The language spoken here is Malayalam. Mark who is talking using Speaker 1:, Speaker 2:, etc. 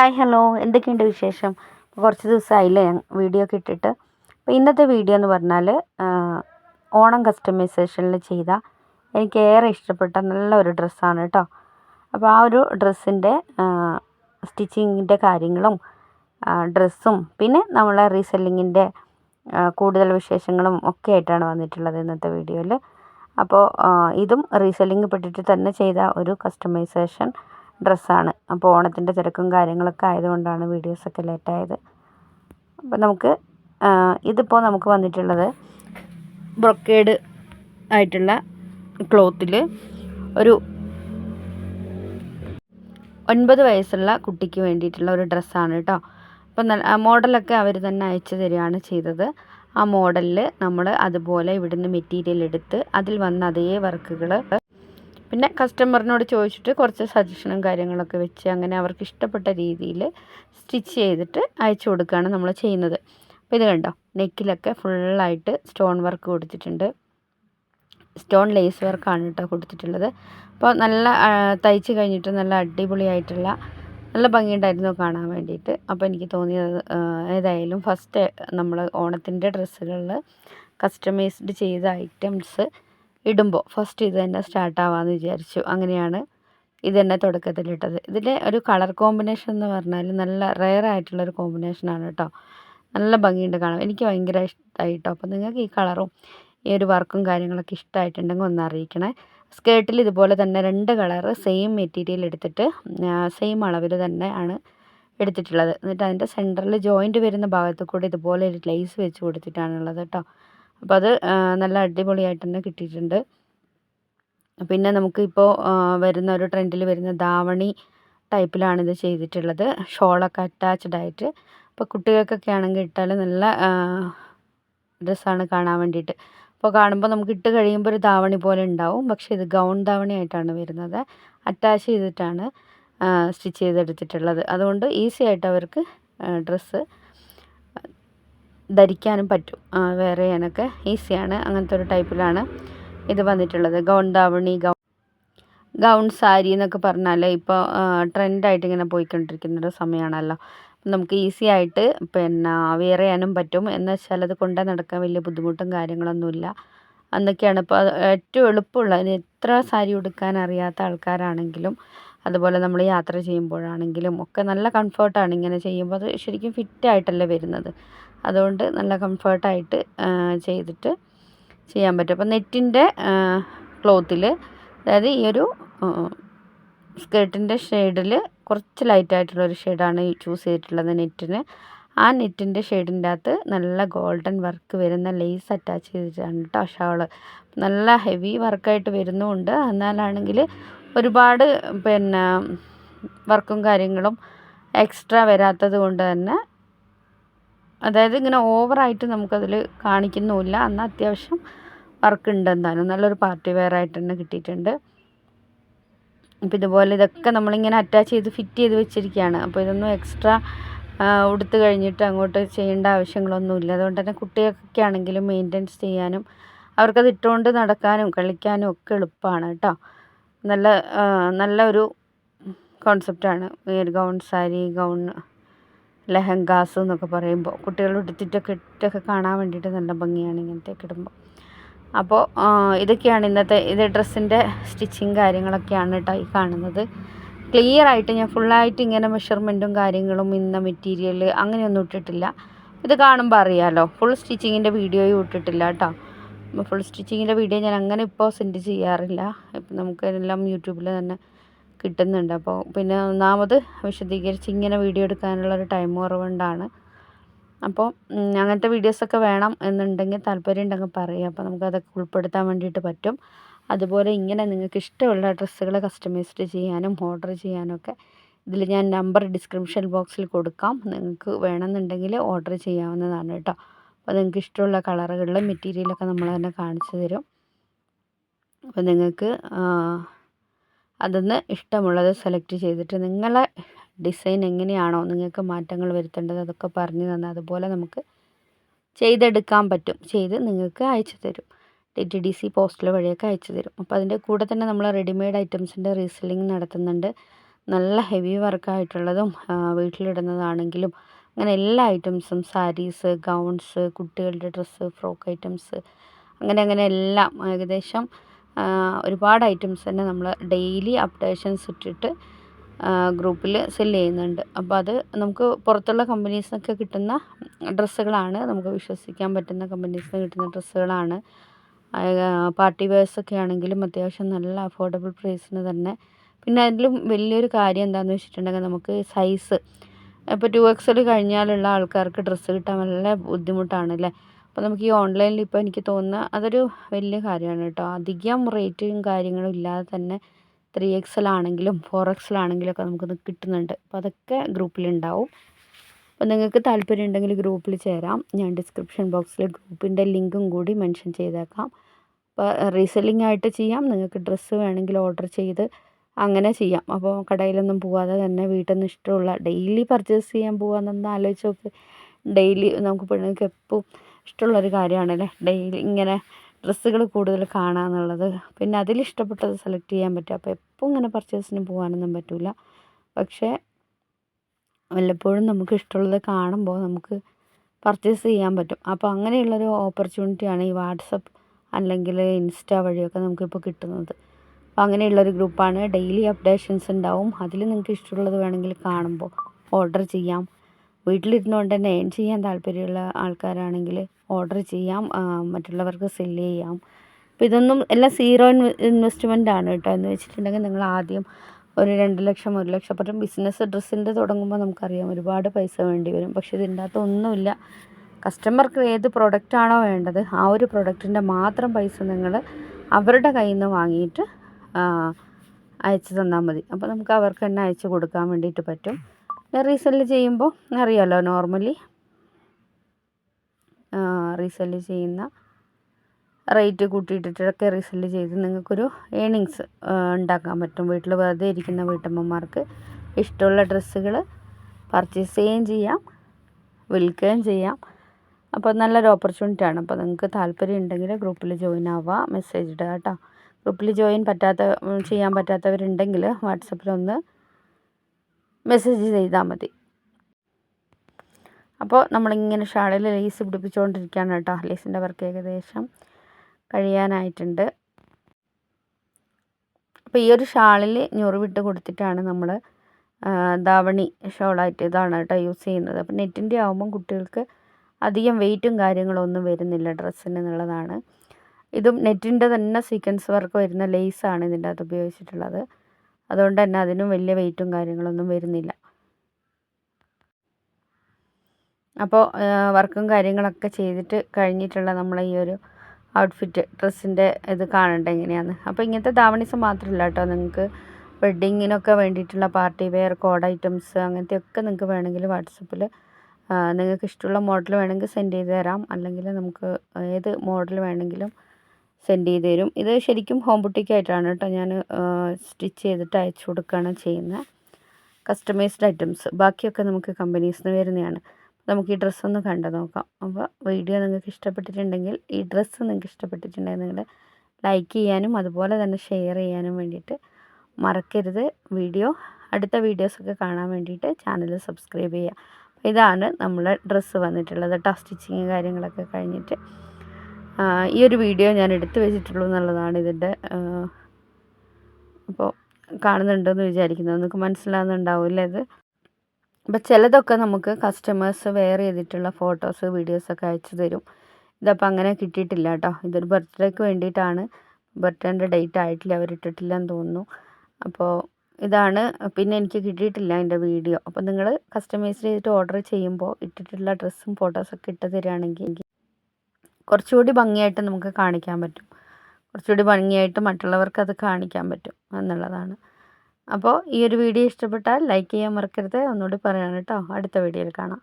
Speaker 1: ഹായ് ഹലോ എന്തൊക്കെയുണ്ട് വിശേഷം? കുറച്ച് ദിവസമായില്ലേ വീഡിയോ ഒക്കെ ഇട്ടിട്ട്. അപ്പോൾ ഇന്നത്തെ വീഡിയോ എന്ന് പറഞ്ഞാൽ ഓണം കസ്റ്റമൈസേഷനിൽ ചെയ്ത എനിക്ക് ഏറെ ഇഷ്ടപ്പെട്ട നല്ലൊരു ഡ്രസ്സാണ് കേട്ടോ അപ്പോൾ ആ ഒരു ഡ്രസ്സിന്റെ സ്റ്റിച്ചിങ്ങിന്റെ കാര്യങ്ങളും ഡ്രസ്സും പിന്നെ നമ്മളെ റീസെല്ലിങ്ങിന്റെ കൂടുതൽ വിശേഷങ്ങളും ഒക്കെ ആയിട്ടാണ് വന്നിട്ടുള്ളത് ഇന്നത്തെ വീഡിയോയിൽ അപ്പോൾ ഇതും റീസെല്ലിംഗ് പെട്ടിട്ട് തന്നെ ചെയ്ത ഒരു കസ്റ്റമൈസേഷൻ ഡ്രസ്സാണ്. അപ്പോൾ ഓണത്തിന്റെ തിരക്കും കാര്യങ്ങളൊക്കെ ആയതുകൊണ്ടാണ് വീഡിയോസൊക്കെ ലേറ്റായത്. അപ്പോൾ നമുക്ക് ഇതിപ്പോൾ നമുക്ക് വന്നിട്ടുള്ളത് ബ്രൊക്കേഡ് ആയിട്ടുള്ള ക്ലോത്തിൽ ഒരു ഒൻപത് വയസ്സുള്ള കുട്ടിക്ക് വേണ്ടിയിട്ടുള്ള ഒരു ഡ്രസ്സാണ് കേട്ടോ. അപ്പം നല്ല മോഡലൊക്കെ അവർ തന്നെ അയച്ചു തരികയാണ് ചെയ്തത്. ആ മോഡലിൽ നമ്മൾ അതുപോലെ ഇവിടുന്ന് മെറ്റീരിയൽ എടുത്ത് അതിൽ വന്ന അതേ വർക്കുകൾ പിന്നെ കസ്റ്റമറിനോട് ചോദിച്ചിട്ട് കുറച്ച് സജഷനും കാര്യങ്ങളൊക്കെ വെച്ച് അങ്ങനെ അവർക്ക് ഇഷ്ടപ്പെട്ട രീതിയിൽ സ്റ്റിച്ച് ചെയ്തിട്ട് അയച്ചു കൊടുക്കുകയാണ് നമ്മൾ ചെയ്യുന്നത്. അപ്പോൾ ഇത് കണ്ടോ? നെക്കിലൊക്കെ ഫുള്ളായിട്ട് സ്റ്റോൺ വർക്ക് കൊടുത്തിട്ടുണ്ട്. സ്റ്റോൺ ലേസ് വർക്കാണ് കേട്ടോ കൊടുത്തിട്ടുള്ളത്. അപ്പോൾ നല്ല തയ്ച്ച് കഴിഞ്ഞിട്ട് നല്ല അടിപൊളിയായിട്ടുള്ള നല്ല ഭംഗിയുണ്ടായിരുന്നു കാണാൻ വേണ്ടിയിട്ട്. അപ്പോൾ എനിക്ക് തോന്നിയത് ഏതായാലും ഫസ്റ്റ് നമ്മൾ ഓണത്തിന്റെ ഡ്രസ്സുകളിൽ കസ്റ്റമൈസ്ഡ് ചെയ്ത ഐറ്റംസ് ഇടുമ്പോൾ ഫസ്റ്റ് ഇത് തന്നെ സ്റ്റാർട്ട് ആവാമെന്ന് വിചാരിച്ചു. അങ്ങനെയാണ് ഇത് തന്നെ തുടക്കത്തിലിട്ടത്. ഇതിന്റെ ഒരു കളർ കോമ്പിനേഷൻ എന്ന് പറഞ്ഞാൽ നല്ല റെയർ ആയിട്ടുള്ളൊരു കോമ്പിനേഷനാണ് കേട്ടോ നല്ല ഭംഗിയുണ്ട് കാണാൻ. എനിക്ക് ഭയങ്കര ഇഷ്ടമായി കേട്ടോ അപ്പോൾ നിങ്ങൾക്ക് ഈ കളറും ഈ ഒരു വർക്കും കാര്യങ്ങളൊക്കെ ഇഷ്ടമായിട്ടുണ്ടെങ്കിൽ ഒന്ന് അറിയിക്കണേ. സ്കേർട്ടിൽ ഇതുപോലെ തന്നെ രണ്ട് കളറ് സെയിം മെറ്റീരിയൽ എടുത്തിട്ട് സെയിം അളവിൽ തന്നെ ആണ് എടുത്തിട്ടുള്ളത്. എന്നിട്ട് അതിന്റെ സെന്ററിൽ ജോയിന്റ് വരുന്ന ഭാഗത്ത് കൂടി ഇതുപോലെ ഒരു ലേസ് വെച്ച് കൊടുത്തിട്ടാണുള്ളത് കേട്ടോ അപ്പോൾ അത് നല്ല അടിപൊളിയായിട്ട് തന്നെ കിട്ടിയിട്ടുണ്ട്. പിന്നെ നമുക്ക് ഇപ്പോൾ വരുന്ന ഒരു ട്രെൻഡിൽ വരുന്ന ധാവണി ടൈപ്പിലാണ് ഇത് ചെയ്തിട്ടുള്ളത്. ഷോളൊക്കെ അറ്റാച്ച്ഡ് ആയിട്ട്. അപ്പോൾ കുട്ടികൾക്കൊക്കെ ആണെങ്കിൽ ഇട്ടാൽ നല്ല ഡ്രസ്സാണ് കാണാൻ വേണ്ടിയിട്ട്. അപ്പോൾ കാണുമ്പോൾ നമുക്ക് ഇട്ട് കഴിയുമ്പോൾ ഒരു ധാവണി പോലെ ഉണ്ടാവും. പക്ഷേ ഇത് ഗൗൺ ധാവണി ആയിട്ടാണ് വരുന്നത്. അറ്റാച്ച് ചെയ്തിട്ടാണ് സ്റ്റിച്ച് ചെയ്തെടുത്തിട്ടുള്ളത്. അതുകൊണ്ട് ഈസി ആയിട്ട് അവർക്ക് ഡ്രസ്സ് ധരിക്കാനും പറ്റും. വേറെ ചെയ്യാനൊക്കെ ഈസിയാണ്. അങ്ങനത്തെ ഒരു ടൈപ്പിലാണ് ഇത് വന്നിട്ടുള്ളത്. Gown dhavani gown gown sari എന്നൊക്കെ പറഞ്ഞാൽ ഇപ്പോൾ ട്രെൻഡായിട്ട് ഇങ്ങനെ പോയിക്കൊണ്ടിരിക്കുന്ന ഒരു സമയമാണല്ലോ നമുക്ക് ഈസി ആയിട്ട് പിന്നെ വെയർ ചെയ്യാനും പറ്റും. എന്ന് വെച്ചാൽ അത് കൊണ്ടു നടക്കാൻ വലിയ ബുദ്ധിമുട്ടും കാര്യങ്ങളൊന്നുമില്ല. അന്നൊക്കെയാണ് ഇപ്പോൾ ഏറ്റവും എളുപ്പമുള്ള എത്ര സാരി ഉടുക്കാൻ അറിയാത്ത ആൾക്കാരാണെങ്കിലും അതുപോലെ നമ്മൾ യാത്ര ചെയ്യുമ്പോഴാണെങ്കിലും ഒക്കെ നല്ല കംഫർട്ടാണ് ഇങ്ങനെ ചെയ്യുമ്പോൾ. അത് ശരിക്കും ഫിറ്റായിട്ടല്ലേ വരുന്നത്. അതുകൊണ്ട് നല്ല കംഫർട്ടായിട്ട് ചെയ്തിട്ട് ചെയ്യാൻ പറ്റും. അപ്പോൾ നെറ്റിന്റെ ക്ലോത്തിൽ അതായത് ഈ ഒരു സ്കേർട്ടിന്റെ ഷെയ്ഡിൽ കുറച്ച് ലൈറ്റായിട്ടുള്ളൊരു ഷെയ്ഡാണ് ചൂസ് ചെയ്തിട്ടുള്ളത് നെറ്റിന്. ആ നെറ്റിന്റെ ഷെയ്ഡിന്റെ അകത്ത് നല്ല ഗോൾഡൻ വർക്ക് വരുന്ന ലേസ് അറ്റാച്ച് ചെയ്തിട്ടാണ് കേട്ടോ ഷാൾ. നല്ല ഹെവി വർക്കായിട്ട് വരുന്നുമുണ്ട്. എന്നാലാണെങ്കിൽ ഒരുപാട് പിന്നെ വർക്കും കാര്യങ്ങളും എക്സ്ട്രാ വരാത്തത് കൊണ്ട് തന്നെ അതായത് ഇങ്ങനെ ഓവറായിട്ട് നമുക്കതിൽ കാണിക്കുന്നുമില്ല. എന്നാൽ അത്യാവശ്യം വർക്ക് ഉണ്ട് എന്തായാലും നല്ലൊരു പാർട്ടി വെയർ ആയിട്ട് തന്നെ കിട്ടിയിട്ടുണ്ട്. അപ്പോൾ ഇതുപോലെ ഇതൊക്കെ നമ്മളിങ്ങനെ അറ്റാച്ച് ചെയ്ത് ഫിറ്റ് ചെയ്ത് വെച്ചിരിക്കുകയാണ്. അപ്പോൾ ഇതൊന്നും എക്സ്ട്രാ ഉടുത്ത് കഴിഞ്ഞിട്ട് അങ്ങോട്ട് ചെയ്യേണ്ട ആവശ്യങ്ങളൊന്നുമില്ല. അതുകൊണ്ട് തന്നെ കുട്ടികൾക്കൊക്കെ ആണെങ്കിലും മെയിന്റെനൻസ് ചെയ്യാനും അവർക്കത് ഇട്ടുകൊണ്ട് നടക്കാനും കളിക്കാനും ഒക്കെ എളുപ്പമാണ് കേട്ടോ. നല്ല നല്ല ഒരു കോൺസെപ്റ്റാണ് ഗൗൺ സാരി ഗൗൺ ലെഹങ്കാസ് എന്നൊക്കെ പറയുമ്പോൾ കുട്ടികൾ ഉടുത്തിട്ടൊക്കെ ഇട്ടൊക്കെ കാണാൻ വേണ്ടിയിട്ട് നല്ല ഭംഗിയാണ് ഇങ്ങനത്തെയൊക്കെ ഇടുമ്പോൾ അപ്പോൾ ഇതൊക്കെയാണ് ഇന്നത്തെ ഇത് ഡ്രസ്സിന്റെ സ്റ്റിച്ചിങ് കാര്യങ്ങളൊക്കെയാണ് കേട്ടോ ഈ കാണുന്നത്. ക്ലിയർ ആയിട്ട് ഞാൻ ഫുള്ളായിട്ട് ഇങ്ങനെ മെഷർമെന്റും കാര്യങ്ങളും ഇന്ന മെറ്റീരിയൽ അങ്ങനെയൊന്നും ഇട്ടിട്ടില്ല. ഇത് കാണുമ്പോൾ അറിയാമല്ലോ ഫുൾ സ്റ്റിച്ചിങ്ങിന്റെ വീഡിയോയും ഇട്ടിട്ടില്ല കേട്ടോ. ഫുൾ സ്റ്റിച്ചിങ്ങിന്റെ വീഡിയോ ഞാൻ അങ്ങനെ ഇപ്പോൾ സെൻഡ് ചെയ്യാറില്ല. ഇപ്പം നമുക്ക് എല്ലാം യൂട്യൂബിൽ തന്നെ കിട്ടുന്നുണ്ട്. അപ്പോൾ പിന്നെ ഒന്നാമത് വിശദീകരിച്ച് ഇങ്ങനെ വീഡിയോ എടുക്കാനുള്ള ഒരു ടൈം കുറവുകൊണ്ടാണ്. അപ്പോൾ അങ്ങനത്തെ വീഡിയോസൊക്കെ വേണം എന്നുണ്ടെങ്കിൽ താല്പര്യം ഉണ്ടെങ്കിൽ പറയുക അപ്പോൾ നമുക്കതൊക്കെ ഉൾപ്പെടുത്താൻ വേണ്ടിയിട്ട് പറ്റും. അതുപോലെ ഇങ്ങനെ നിങ്ങൾക്ക് ഇഷ്ടമുള്ള ഡ്രസ്സുകൾ കസ്റ്റമൈസ്ഡ് ചെയ്യാനും ഓർഡർ ചെയ്യാനും ഒക്കെ ഇതിൽ ഞാൻ നമ്പർ ഡിസ്ക്രിപ്ഷൻ ബോക്സിൽ കൊടുക്കാം. നിങ്ങൾക്ക് വേണമെന്നുണ്ടെങ്കിൽ ഓർഡർ ചെയ്യാവുന്നതാണ് കേട്ടോ. അപ്പോൾ നിങ്ങൾക്ക് ഇഷ്ടമുള്ള കളറുകളിലും മെറ്റീരിയലൊക്കെ നമ്മൾ തന്നെ കാണിച്ചു തരും. അപ്പോൾ നിങ്ങൾക്ക് അതിന്ന് ഇഷ്ടമുള്ളത് സെലക്ട് ചെയ്തിട്ട് നിങ്ങളെ ഡിസൈൻ എങ്ങനെയാണോ നിങ്ങൾക്ക് മാറ്റങ്ങൾ വരുത്തേണ്ടത് അതൊക്കെ പറഞ്ഞു തന്നാൽ അതുപോലെ നമുക്ക് ചെയ്തെടുക്കാൻ പറ്റും. ചെയ്ത് നിങ്ങൾക്ക് അയച്ചു തരും. T T D C postal വഴിയൊക്കെ അയച്ചു തരും. അപ്പോൾ അതിന്റെ കൂടെ തന്നെ നമ്മൾ റെഡിമെയ്ഡ് ഐറ്റംസിന്റെ റീസെല്ലിംഗ് നടത്തുന്നുണ്ട്. നല്ല ഹെവി വർക്കായിട്ടുള്ളതും വീട്ടിലിടുന്നതാണെങ്കിലും അങ്ങനെ എല്ലാ ഐറ്റംസും സാരീസ് ഗൗൺസ് കുട്ടികളുടെ ഡ്രസ്സ് ഫ്രോക്ക് ഐറ്റംസ് അങ്ങനെ അങ്ങനെ എല്ലാം ഏകദേശം ഒരുപാട് ഐറ്റംസ് തന്നെ നമ്മൾ ഡെയിലി അപ്ഡേഷൻസ് ഇട്ടിട്ട് ഗ്രൂപ്പിൽ സെൽ ചെയ്യുന്നുണ്ട്. അപ്പോൾ അത് നമുക്ക് പുറത്തുള്ള കമ്പനീസിനൊക്കെ കിട്ടുന്ന ഡ്രസ്സുകളാണ്. നമുക്ക് വിശ്വസിക്കാൻ പറ്റുന്ന കമ്പനീസിൽ നിന്ന് കിട്ടുന്ന ഡ്രസ്സുകളാണ്. പാർട്ടി വെയേഴ്സൊക്കെ ആണെങ്കിലും അത്യാവശ്യം നല്ല അഫോർഡബിൾ പ്രൈസിന് തന്നെ. പിന്നെ അതിലും വലിയൊരു കാര്യം എന്താണെന്ന് വെച്ചിട്ടുണ്ടെങ്കിൽ നമുക്ക് സൈസ് ഇപ്പോൾ ടു എക്സൽ കഴിഞ്ഞാലുള്ള ആൾക്കാർക്ക് ഡ്രസ്സ് കിട്ടാൻ നല്ല ബുദ്ധിമുട്ടാണ് അല്ലേ അപ്പോൾ നമുക്ക് ഈ ഓൺലൈനിൽ ഇപ്പോൾ എനിക്ക് തോന്നുന്ന അതൊരു വലിയ കാര്യമാണ് കേട്ടോ. അധികം റേറ്റും കാര്യങ്ങളും ഇല്ലാതെ തന്നെ ത്രീ എക്സൽ ആണെങ്കിലും ഫോർ എക്സലാണെങ്കിലും ഒക്കെ നമുക്ക് കിട്ടുന്നുണ്ട്. അപ്പോൾ അതൊക്കെ ഗ്രൂപ്പിലുണ്ടാവും അപ്പോൾ നിങ്ങൾക്ക് താല്പര്യം ഉണ്ടെങ്കിൽ ഗ്രൂപ്പിൽ ചേരാം. ഞാൻ ഡിസ്ക്രിപ്ഷൻ ബോക്സിൽ ഗ്രൂപ്പിന്റെ ലിങ്കും കൂടി മെൻഷൻ ചെയ്തേക്കാം. അപ്പോൾ റീസെല്ലിംഗ് ആയിട്ട് ചെയ്യാം. നിങ്ങൾക്ക് ഡ്രസ്സ് വേണമെങ്കിൽ ഓർഡർ ചെയ്ത് അങ്ങനെ ചെയ്യാം. അപ്പോൾ കടയിലൊന്നും പോവാതെ തന്നെ വീട്ടിൽ നിന്ന് ഇഷ്ടമുള്ള ഡെയിലി പർച്ചേസ് ചെയ്യാൻ പോകാമെന്നൊന്ന് ആലോചിച്ച് നോക്ക്. ഡെയിലി നമുക്ക് പെണ്ണുങ്ങൾക്ക് എപ്പോൾ ഇഷ്ടമുള്ളൊരു കാര്യമാണല്ലേ. ഡെയിലി ഇങ്ങനെ ഡ്രസ്സുകൾ കൂടുതൽ കാണുക എന്നുള്ളത് പിന്നെ അതിലിഷ്ടപ്പെട്ടത് സെലക്ട് ചെയ്യാൻ പറ്റും. അപ്പോൾ എപ്പോൾ ഇങ്ങനെ പർച്ചേസിന് പോകാനൊന്നും പറ്റില്ല പക്ഷേ വല്ലപ്പോഴും നമുക്ക് ഇഷ്ടമുള്ളത് കാണുമ്പോൾ നമുക്ക് പർച്ചേസ് ചെയ്യാൻ പറ്റും. അപ്പോൾ അങ്ങനെയുള്ളൊരു ഓപ്പർച്യൂണിറ്റിയാണ് ഈ വാട്സപ്പ് അല്ലെങ്കിൽ ഇൻസ്റ്റ വഴിയൊക്കെ നമുക്കിപ്പോൾ കിട്ടുന്നത്. അപ്പോൾ അങ്ങനെയുള്ളൊരു ഗ്രൂപ്പാണ്. ഡെയിലി അപ്ഡേഷൻസ് ഉണ്ടാവും. അതിൽ നിങ്ങൾക്ക് ഇഷ്ടമുള്ളത് വേണമെങ്കിൽ കാണുമ്പോൾ ഓർഡർ ചെയ്യാം. വീട്ടിലിരുന്നുകൊണ്ട് തന്നെ ഏൺ ചെയ്യാൻ താല്പര്യമുള്ള ആൾക്കാരാണെങ്കിൽ ഓർഡർ ചെയ്യാം മറ്റുള്ളവർക്ക് സെല്ല് ചെയ്യാം. അപ്പോൾ ഇതൊന്നും എല്ലാം സീറോ ഇൻവെസ്റ്റ്മെന്റ് ആണ് കേട്ടോ എന്ന് വെച്ചിട്ടുണ്ടെങ്കിൽ നിങ്ങൾ ആദ്യം ഒരു രണ്ട് ലക്ഷം ഒരു ലക്ഷം. അപ്പം ബിസിനസ് ഡ്രസ്സിന്റെ തുടങ്ങുമ്പോൾ നമുക്കറിയാം ഒരുപാട് പൈസ വേണ്ടി വരും. പക്ഷേ ഇതിന്റെ അകത്ത് ഒന്നുമില്ല. കസ്റ്റമർക്ക് ഏത് പ്രൊഡക്റ്റാണോ വേണ്ടത് ആ ഒരു പ്രൊഡക്റ്റിന്റെ മാത്രം പൈസ നിങ്ങൾ അവരുടെ കയ്യിൽ നിന്ന് വാങ്ങിയിട്ട് അയച്ചു തന്നാൽ മതി. അപ്പോൾ നമുക്ക് അവർക്ക് തന്നെ അയച്ചു കൊടുക്കാൻ വേണ്ടിയിട്ട് പറ്റും. റീസെല്ല് ചെയ്യുമ്പോൾ അറിയാമല്ലോ നോർമലി റീസെല്ല് ചെയ്യുന്ന റേറ്റ് കൂട്ടിയിട്ടിട്ടൊക്കെ റീസെല്ല് ചെയ്ത് നിങ്ങൾക്കൊരു ഏണിങ്സ് ഉണ്ടാക്കാൻ പറ്റും. വീട്ടിൽ വെറുതെ ഇരിക്കുന്ന വീട്ടമ്മമാർക്ക് ഇഷ്ടമുള്ള ഡ്രസ്സുകൾ പർച്ചേസ് ചെയ്യുകയും ചെയ്യാം വിൽക്കുകയും ചെയ്യാം. അപ്പോൾ നല്ലൊരു ഓപ്പർച്യൂണിറ്റി ആണ്. അപ്പോൾ നിങ്ങൾക്ക് താല്പര്യം ഉണ്ടെങ്കിൽ ഗ്രൂപ്പിൽ ജോയിൻ ആവുക മെസ്സേജ് ഇടുക കേട്ടോ. ഗ്രൂപ്പിൽ ജോയിൻ പറ്റാത്ത ചെയ്യാൻ പറ്റാത്തവരുണ്ടെങ്കിൽ വാട്സപ്പിലൊന്ന് മെസ്സേജ് ചെയ്താൽ മതി. അപ്പോൾ നമ്മളിങ്ങനെ ഷാളിൽ ലേസ് പിടിപ്പിച്ചുകൊണ്ടിരിക്കുകയാണ് കേട്ടോ. ലേസിന്റെ വർക്ക് ഏകദേശം കഴിയാനായിട്ടുണ്ട്. അപ്പോൾ ഈ ഒരു ഷാളിൽ ഞൊറിവിട്ട് കൊടുത്തിട്ടാണ് നമ്മൾ ധാവണി ഷോളായിട്ട് ഇതാണ് കേട്ടോ യൂസ് ചെയ്യുന്നത്. അപ്പോൾ നെറ്റിന്റെ ആകുമ്പം കുട്ടികൾക്ക് അധികം വെയിറ്റും കാര്യങ്ങളൊന്നും വരുന്നില്ല ഡ്രസ്സിന് എന്നുള്ളതാണ്. ഇതും നെറ്റിന്റെ തന്നെ സീക്വൻസ് വർക്ക് വരുന്ന ലേസാണ് ഇതിന്റെ അത് ഉപയോഗിച്ചിട്ടുള്ളത്. അതുകൊണ്ട് തന്നെ അതിനും വലിയ വെയിറ്റും കാര്യങ്ങളൊന്നും വരുന്നില്ല. അപ്പോൾ വർക്കും കാര്യങ്ങളൊക്കെ ചെയ്തിട്ട് കഴിഞ്ഞിട്ടുള്ള നമ്മളെ ഈ ഒരു ഔട്ട്ഫിറ്റ് ഡ്രസ്സിന്റെ ഇത് കാണേണ്ട എങ്ങനെയാണ് അപ്പോൾ ഇങ്ങനത്തെ ധാവണീസ് മാത്രമല്ല കേട്ടോ നിങ്ങൾക്ക് വെഡ്ഡിങ്ങിനൊക്കെ വേണ്ടിയിട്ടുള്ള പാർട്ടി വെയർ കോഡ് ഐറ്റംസ് അങ്ങനത്തെയൊക്കെ നിങ്ങൾക്ക് വേണമെങ്കിൽ വാട്സപ്പിൽ നിങ്ങൾക്ക് ഇഷ്ടമുള്ള മോഡൽ വേണമെങ്കിൽ സെൻഡ് ചെയ്ത് തരാം. അല്ലെങ്കിൽ നമുക്ക് ഏത് മോഡൽ വേണമെങ്കിലും സെൻഡ് ചെയ്ത് തരും ഇത് ശരിക്കും ഹോം ബുട്ടിക്കായിട്ടാണ് കേട്ടോ ഞാൻ സ്റ്റിച്ച് ചെയ്തിട്ട് അയച്ചു കൊടുക്കുകയാണ് ചെയ്യുന്നത് കസ്റ്റമൈസ്ഡ് ഐറ്റംസ് ബാക്കിയൊക്കെ നമുക്ക് കമ്പനീസിൽ നിന്ന് വരുന്നതാണ്. നമുക്ക് ഈ ഡ്രസ്സ് ഒന്ന് കണ്ടു നോക്കാം. അപ്പോൾ വീഡിയോ നിങ്ങൾക്ക് ഇഷ്ടപ്പെട്ടിട്ടുണ്ടെങ്കിൽ ഈ ഡ്രസ്സ് നിങ്ങൾക്ക് ഇഷ്ടപ്പെട്ടിട്ടുണ്ടെങ്കിൽ നിങ്ങൾ ലൈക്ക് ചെയ്യാനും അതുപോലെ തന്നെ ഷെയർ ചെയ്യാനും വേണ്ടിയിട്ട് മറക്കരുത്. വീഡിയോ അടുത്ത വീഡിയോസൊക്കെ കാണാൻ വേണ്ടിയിട്ട് ചാനൽ സബ്സ്ക്രൈബ് ചെയ്യുക. ഇതാണ് നമ്മളെ ഡ്രസ്സ് വന്നിട്ടുള്ളത് കേട്ടോ സ്റ്റിച്ചിങ് കാര്യങ്ങളൊക്കെ കഴിഞ്ഞിട്ട്. ഈ ഒരു വീഡിയോ ഞാൻ എടുത്തു വെച്ചിട്ടുള്ളൂ എന്നുള്ളതാണ് ഇതിന്റെ അപ്പോൾ കാണുന്നുണ്ടെന്ന് വിചാരിക്കുന്നത് നിങ്ങൾക്ക് മനസ്സിലാകുന്നുണ്ടാവില്ല ഇത്? അപ്പോൾ ചിലതൊക്കെ നമുക്ക് കസ്റ്റമേഴ്സ് വെയർ ചെയ്തിട്ടുള്ള ഫോട്ടോസ് വീഡിയോസൊക്കെ അയച്ചു തരും. ഇതപ്പോൾ അങ്ങനെ കിട്ടിയിട്ടില്ല കേട്ടോ. ഇതൊരു ബർത്ത്ഡേക്ക് വേണ്ടിയിട്ടാണ്. ബർത്ത്ഡേന്റെ ഡേറ്റ് ആയിട്ടില്ല അവർ ഇട്ടിട്ടില്ല എന്ന് തോന്നുന്നു. അപ്പോൾ ഇതാണ്. പിന്നെ എനിക്ക് കിട്ടിയിട്ടില്ല എന്റെ വീഡിയോ. അപ്പോൾ നിങ്ങൾ കസ്റ്റമൈസ് ചെയ്തിട്ട് ഓർഡർ ചെയ്യുമ്പോൾ ഇട്ടിട്ടുള്ള ഡ്രസ്സും ഫോട്ടോസൊക്കെ ഇട്ട് തരികയാണെങ്കിൽ കുറച്ചുകൂടി ഭംഗിയായിട്ട് നമുക്ക് കാണിക്കാൻ പറ്റും. കുറച്ചുകൂടി ഭംഗിയായിട്ട് മറ്റുള്ളവർക്ക് അത് കാണിക്കാൻ പറ്റും എന്നുള്ളതാണ്. അപ്പോൾ ഈ ഒരു വീഡിയോ ഇഷ്ടപ്പെട്ടാൽ ലൈക്ക് ചെയ്യാൻ മറക്കരുത്. ഒന്നുകൂടി പറയണം കേട്ടോ. അടുത്ത വീഡിയോയിൽ കാണാം.